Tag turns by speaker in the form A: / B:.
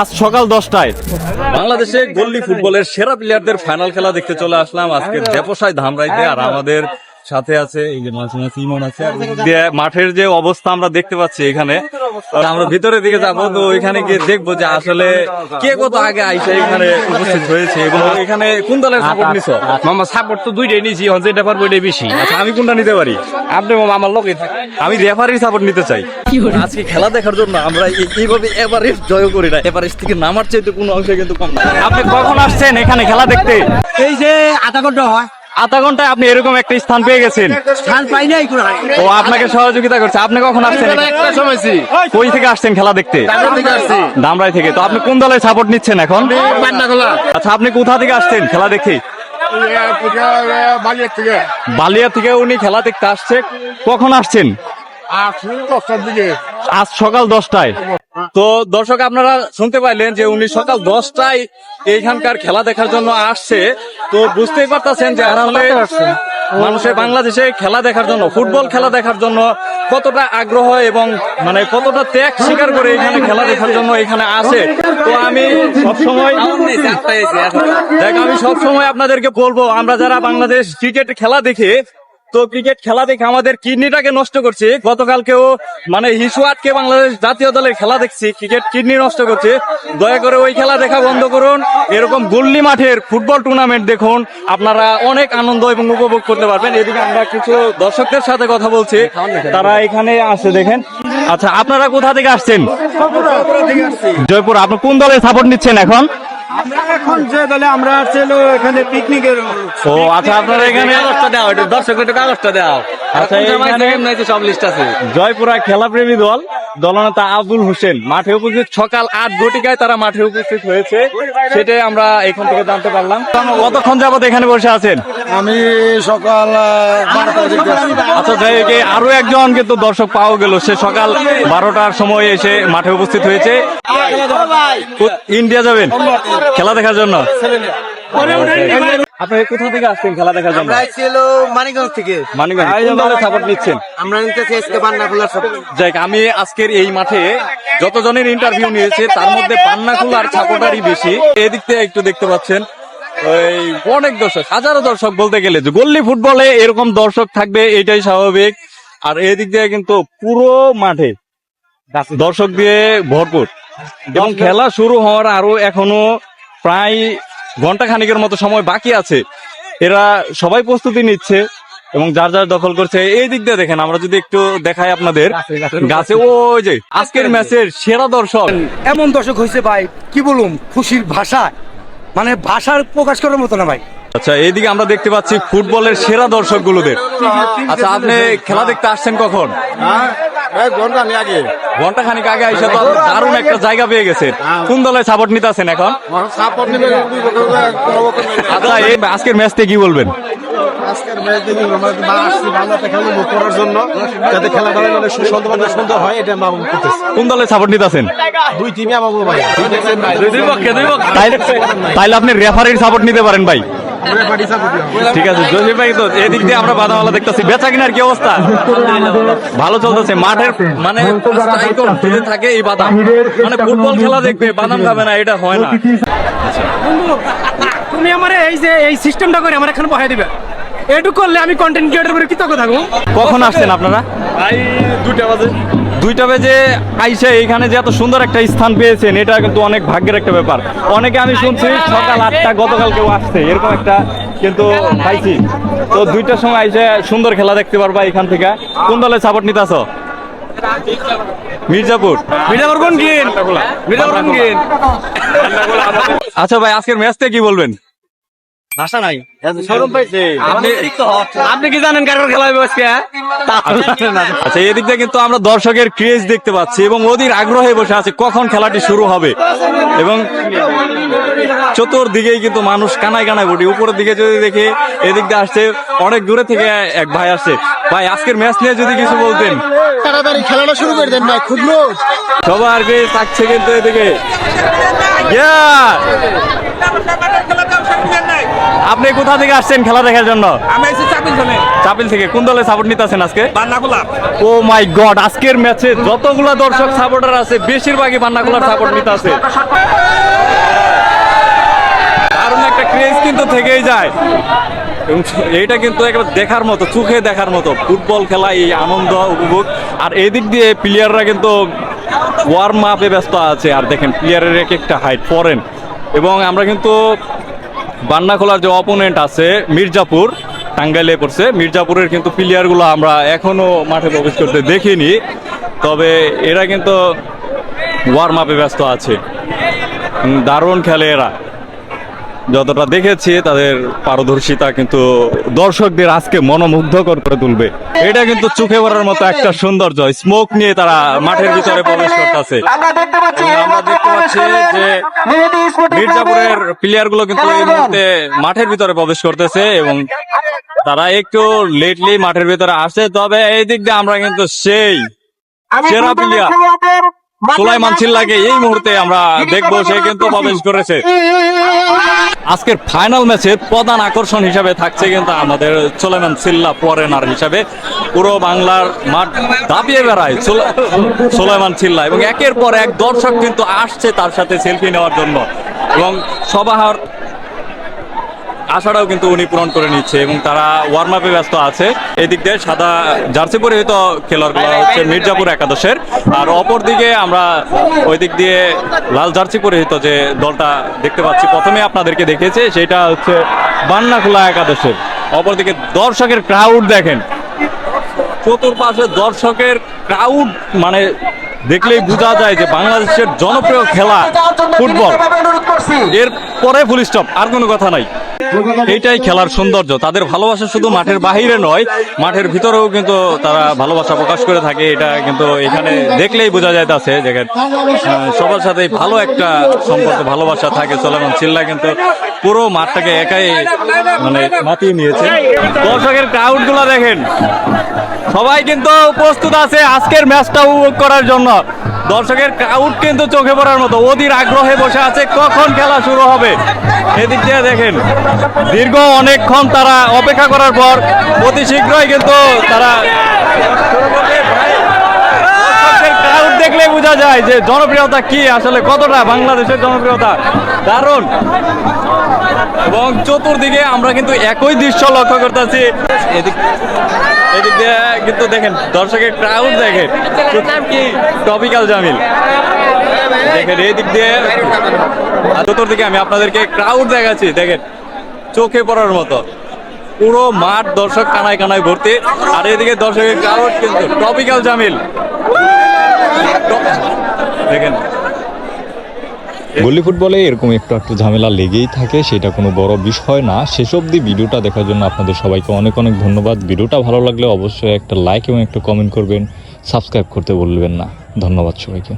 A: আজ সকাল দশটায়। বাংলাদেশে গল্লি ফুটবলের সেরা প্লেয়ারদের ফাইনাল খেলা দেখতে চলে আসলাম আজকে দেপসায় ধামরাইতে। আর আমাদের সাথে আছে এই যে মাঝে মাঝে ইমন আছে মাঠের যে অবস্থা আমরা দেখতে পাচ্ছি এখানে আমরা ভিতরের দিকে যাব তো এখানে গিয়ে দেখব যে আসলে কে কত আগে আইসে এখানে উপস্থিত হয়েছে এবং এখানে কোন দলের সাপোর্ট নিছ?
B: মামা সাপোর্ট তো দুইটাই নিয়েছি হন যেটা পারব এটাই বেশি।
A: আচ্ছা আমি কোনটা নিতে পারি?
B: আপনি মামা আমার লোকে
A: আমি রেফারির সাপোর্ট নিতে চাই। আজকে খেলা দেখার জন্য আমরা এইভাবে এভারেস্ট জয় করি না। এভারেস্ট থেকে নামার চাইতে কোনো অংশে কিন্তু কম না। আপনি কখন আসছেন এখানে খেলা দেখতে?
C: এই যে আধা ঘণ্টা হয়।
A: আধা ঘন্টায় আপনি এরকম একটা স্থান পেয়ে গেছেন।
C: স্থান পাই নাই
A: ও আপনাকে সহযোগিতা করছে। আপনি কখন আসছেন?
B: একটা সময়ছি
A: কই থেকে আসছেন খেলা দেখতে? দামরাই থেকে। তো আপনি কোন দলের সাপোর্ট নিচ্ছেন এখন? আচ্ছা আপনি কোথা থেকে আসছেন খেলা দেখে
B: বালিয়ার থেকে।
A: বালিয়া থেকে উনি খেলা দেখতে আসছে। কখন আসছেন? আজ সকাল দশটায়। তো দর্শক, আপনারা শুনতে পাইলেন যে উনি সকাল দশটায় এইখানকার খেলা দেখার জন্য আসছে। তো বুঝতেই পারতেছেন যে মানুষের বাংলাদেশে খেলা দেখার জন্য, ফুটবল খেলা দেখার জন্য কতটা আগ্রহ এবং মানে কতটা ত্যাগ স্বীকার করে এখানে খেলা দেখার জন্য এখানে আসে। তো আমি সবসময় দেখ, আমি সবসময় আপনাদেরকে বলব, আমরা যারা বাংলাদেশ ক্রিকেট খেলা দেখে তো ক্রিকেট খেলা দেখে আমাদের কিডনিটাকে নষ্ট করছে। গতকালকেও মানে হিসু আটকে বাংলাদেশ জাতীয় দলের খেলা দেখছি ক্রিকেট কিডনি নষ্ট করছে। দয়া করে ওই খেলা দেখা বন্ধ করুন। এরকম গুল্লি মাঠের ফুটবল টুর্নামেন্ট দেখুন। আপনারা অনেক আনন্দ এবং উপভোগ করতে পারবেন। এদিকে আমরা কিছু দর্শকদের সাথে কথা বলছি। তারা এখানে আসে দেখেন। আচ্ছা আপনারা কোথা থেকে আসছেন? জয়পুর আপনি কোন দলের সাপোর্ট নিচ্ছেন এখন?
C: এখন যে দলে আমরা এখানে পিকনিকের
A: ও। আচ্ছা আপনারা এখানে
B: কাগজটা দাও এটা দর্শকের একটু কাগজটা দাও।
A: আচ্ছা,
B: সব লিস্ট আছে।
A: জয়পুরা খেলাপ্রেমী দল দলনেতা আব্দুল হোসেন। মাঠে উপস্থিত সকাল আট ঘটিকায় তারা মাঠে উপস্থিত হয়েছে। সেটাই আমরা এখান থেকে জানতে পারলাম। কতক্ষণ যাবত এখানে বসে আছেন?
C: আমি সকাল
A: আচ্ছা যাই হোক, আরও একজন কিন্তু দর্শক পাওয়া গেল। সে সকাল বারোটার সময় এসে মাঠে উপস্থিত হয়েছে। ইন্ডিয়া যাবেন? খেলা দেখার জন্য? আপনি কোথা থেকে আসছেন খেলা দেখার জন্য?
C: ছিল মানিকগঞ্জ থেকে।
A: মানিকগঞ্জ। কোন দলের সাপোর্ট নিচ্ছেন?
C: আমরা নিতেছি আজকে বান্না খোলার সব।
A: যাক আমি আজকের এই মাঠে যতজনের ইন্টারভিউ নিয়েছে তার মধ্যে পান্নাকুল আর ছাপোটারই বেশি। এদিক থেকে একটু দেখতে পাচ্ছেন ওই অনেক দর্শক হাজারো দর্শক বলতে গেলে যে গল্লি ফুটবলে এরকম দর্শক থাকবে এটাই স্বাভাবিক। আর এদিক দিয়ে কিন্তু পুরো মাঠে দর্শক দিয়ে ভরপুর। এবং খেলা শুরু হওয়ার আরও এখনও প্রায় ঘণ্টা খানিকের মতো সময় বাকি আছে। এরা সবাই প্রস্তুতি নিচ্ছে এবং যার যার দখল করছে। এই দিক দিয়ে দেখেন আমরা যদি একটু দেখাই আপনাদের গাছে ওই যে আজকের ম্যাচের সেরা দর্শক।
C: এমন দর্শক হয়েছে ভাই কি বলুম খুশির ভাষা। মানে ভাষার প্রকাশ করার মতো না ভাই।
A: আচ্ছা এইদিকে আমরা দেখতে পাচ্ছি ফুটবলের সেরা দর্শক গুলোদের আচ্ছা আপনি খেলা দেখতে আসছেন কখন?
B: ঘণ্টা আমি আগে
A: ঘণ্টা খানিক আগে এসে তো দারুণ একটা জায়গা পেয়ে গেছে। কোন দলের সাপোর্ট নিতে আছেন এখন
B: সাপোর্ট নিবে
A: আচ্ছা এই আজকের ম্যাচতে কি বলবেন?
B: আজকের ম্যাচ দেখি আমরা আসছি ভালো খেলা উপভোগ করার জন্য যাতে খেলাটা মানে সুন্দর মানে সুন্দর হয় এটা আমরা করতেছি।
A: কোন দলের সাপোর্ট নিতে আছেন
B: দুই টিমই আমাকে ভাই
A: দুই পক্ষে দুই পক্ষে। তাইলে আপনি রেফারির সাপোর্ট নিতে পারেন ভাই। ঠিক আছে জসিম ভাই তো এদিক দিয়ে আমরা বাদামালা দেখতেছি। বেচা কিনার কি অবস্থা? ভালো চলতেছে মাঠের মানে থাকে এই বাদাম। মানে ফুটবল খেলা দেখবে বাদাম খাবে না এটা হয় না।
D: তুমি আমার এই যে এই সিস্টেমটা করে আমার এখানে বহাই দিবে। এটুকু করলে আমি কন্টেন্ট ক্রিয়েটর করে কৃতজ্ঞ থাকব।
A: কখন আসছেন আপনারা?
B: ভাই দুইটা বাজে।
A: দুইটা বেজে আইসে এখানে যে এত সুন্দর একটা স্থান পেয়েছেন এটা কিন্তু অনেক ভাগ্যের একটা ব্যাপার। অনেকে আমি শুনছি সকাল আটটা গতকাল কেউ আসছে এরকম একটা কিন্তু পাইছি। তো দুইটার সময় আইসে সুন্দর খেলা দেখতে পারবা এখান থেকে। কোন দলের সাপোর্ট নিতে আসো মির্জাপুর।
D: মির্জাপুর কোন গিন? মির্জাপুর কোন গিন?
A: আচ্ছা ভাই আজকের ম্যাচতে কি বলবেন?
C: ভাষা নাই।
B: শরম পাইছে।
A: আপনি
D: আপনি কি জানেন কার কার খেলা হবে আজকে
A: আচ্ছা এদিক দিয়ে কিন্তু আমরা দর্শকের ক্রেজ দেখতে পাচ্ছি এবং অধীর আগ্রহে বসে আছে কখন খেলাটি শুরু হবে। এবং চতুর্দিকেই কিন্তু মানুষ কানায় কানায় বটি। উপরের দিকে যদি দেখে এদিক দিয়ে আসছে অনেক দূরে থেকে এক ভাই আসছে। ভাই আজকের ম্যাচ নিয়ে যদি কিছু বলতেন।
B: তাড়াতাড়ি খেলাটা শুরু করে দেন ভাই খুব
A: সবার কে থাকছে কিন্তু এদিকে। Yeah! আপনি কোথা থেকে আসছেন খেলা দেখার জন্য?
E: আমি এসে চাপিল জনে
A: চাপিল থেকে। কোন দলে সাপোর্ট নিতে আছেন আজকে?
E: বান্নাকুলাম
A: ও মাই গড আজকের ম্যাচে যতগুলা দর্শক সাপোর্টার আছে বেশিরভাগই বান্নাগুলার সাপোর্ট নিতে আছে দারুণ একটা ক্রেজ কিন্তু থেকেই যায়। এবং এইটা কিন্তু একবার দেখার মতো চোখে দেখার মতো। ফুটবল খেলা এই আনন্দ উপভোগ। আর এদিক দিয়ে প্লেয়াররা কিন্তু ওয়ার্ম আপে ব্যস্ত আছে। আর দেখেন প্লেয়ারের এক একটা হাইট ফরেন এবং আমরা কিন্তু বান্নাখোলার যে অপোনেন্ট আছে মির্জাপুর, টাঙ্গাইলে পড়ছে। মির্জাপুরের কিন্তু প্লেয়ারগুলো আমরা এখনও মাঠে প্রবেশ করতে দেখিনি। তবে এরা কিন্তু ওয়ার্ম আপে ব্যস্ত আছে। দারুণ খেলে এরা। যতটা দেখেছি তাদের পারদর্শিতা কিন্তু দর্শকদের আজকে মনোমুগ্ধকর করে তুলবে। এটা কিন্তু চোখে পড়ার মতো একটা সৌন্দর্য স্মোক নিয়ে তারা মাঠের ভিতরে প্রবেশ করতেছে।
F: আমরা দেখতে পাচ্ছি
A: আমরা দেখতে যে মির্জাপুরের প্লেয়ারগুলো কিন্তু এই মুহূর্তে মাঠের ভিতরে প্রবেশ করতেছে এবং তারা একটু লেটলি মাঠের ভিতরে আসে তবে এই দিক দিয়ে আমরা কিন্তু সেই সেরা প্লেয়ার সুলাইমান চিল্লাকে এই মুহূর্তে আমরা দেখব সে কিন্তু প্রবেশ করেছে। আজকের ফাইনাল ম্যাচের প্রধান আকর্ষণ হিসাবে থাকছে কিন্তু আমাদের সোলেমান সিল্লা ফরেনার হিসাবে। পুরো বাংলার মাঠ দাপিয়ে বেড়ায় সোলে- সোলেমান চিল্লা এবং একের পর এক দর্শক কিন্তু আসছে তার সাথে সেলফি নেওয়ার জন্য। এবং সবার আশাটাও কিন্তু উনি পূরণ করে নিচ্ছে এবং তারা ওয়ার্ম আপে ব্যস্ত আছে। এদিক দিয়ে সাদা জার্সি পরিহিত খেলোয়াড়গুলো হচ্ছে মির্জাপুর একাদশের। আর অপর দিকে আমরা ওই দিক দিয়ে লাল জার্সি পরিহিত যে দলটা দেখতে পাচ্ছি, প্রথমে আপনাদেরকে দেখেছে সেটা হচ্ছে বান্নাখোলা একাদশের। অপরদিকে দর্শকের ক্রাউড দেখেন। চতুর্পাশে দর্শকের ক্রাউড মানে দেখলেই বোঝা যায় যে বাংলাদেশের জনপ্রিয় খেলা ফুটবল। এর পরে ফুল স্টপ আর কোনো কথা নাই। এইটাই খেলার সৌন্দর্য। তাদের ভালোবাসা শুধু মাঠের বাহিরে নয় মাঠের ভিতরেও কিন্তু তারা ভালোবাসা প্রকাশ করে থাকে। এটা কিন্তু এখানে দেখলেই বোঝা যাইতেছে আহ, সবার সাথে ভালো একটা সম্পর্ক ভালোবাসা থাকে সোলেমান চিল্লা কিন্তু পুরো মাঠটাকে একাই মানে মাতিয়ে নিয়েছে। দর্শকের ক্রাউড দেখেন সবাই কিন্তু প্রস্তুত আছে আজকের ম্যাচটা উপভোগ করার জন্য। দর্শকের ক্রাউড কিন্তু চোখে পড়ার মতো। অধীর আগ্রহে বসে আছে, কখন খেলা শুরু হবে? এদিক দিয়ে দেখেন, দীর্ঘ অনেকক্ষণ তারা অপেক্ষা করার পর অতি শীঘ্রই কিন্তু তারা বোঝা যায় যে জনপ্রিয়তা কি? আসলে কতটা বাংলাদেশের জনপ্রিয়তা? দারুণ। এবং চতুর্দিকে আমরা কিন্তু একই দৃশ্য লক্ষ্য করতেছি। এদিক এদিক দিয়ে কিন্তু দেখেন, দর্শকের ক্রাউড দেখেন টপিক্যাল জামিল দেখেন এই দিক দিয়ে চতুর্দিকে আমি আপনাদেরকে ক্রাউড দেখাচ্ছি, দেখেন। চোখে পড়ার মতো। পুরো মাঠ দর্শক কানায় কানায় ভর্তি। আর এদিকে দর্শকের ক্রাউড কিন্তু টপিক্যাল জামিল দেখেন।
G: গলি ফুটবলে এরকম একটু একটু ঝামেলা লেগেই থাকে, সেটা কোনো বড় বিষয় না। শেষ অবধি ভিডিওটা দেখার জন্য আপনাদের সবাইকে অনেক অনেক ধন্যবাদ। ভিডিওটা ভালো লাগলে অবশ্যই একটা লাইক এবং একটা কমেন্ট করবেন। সাবস্ক্রাইব করতে বলবেন না। ধন্যবাদ সবাইকে।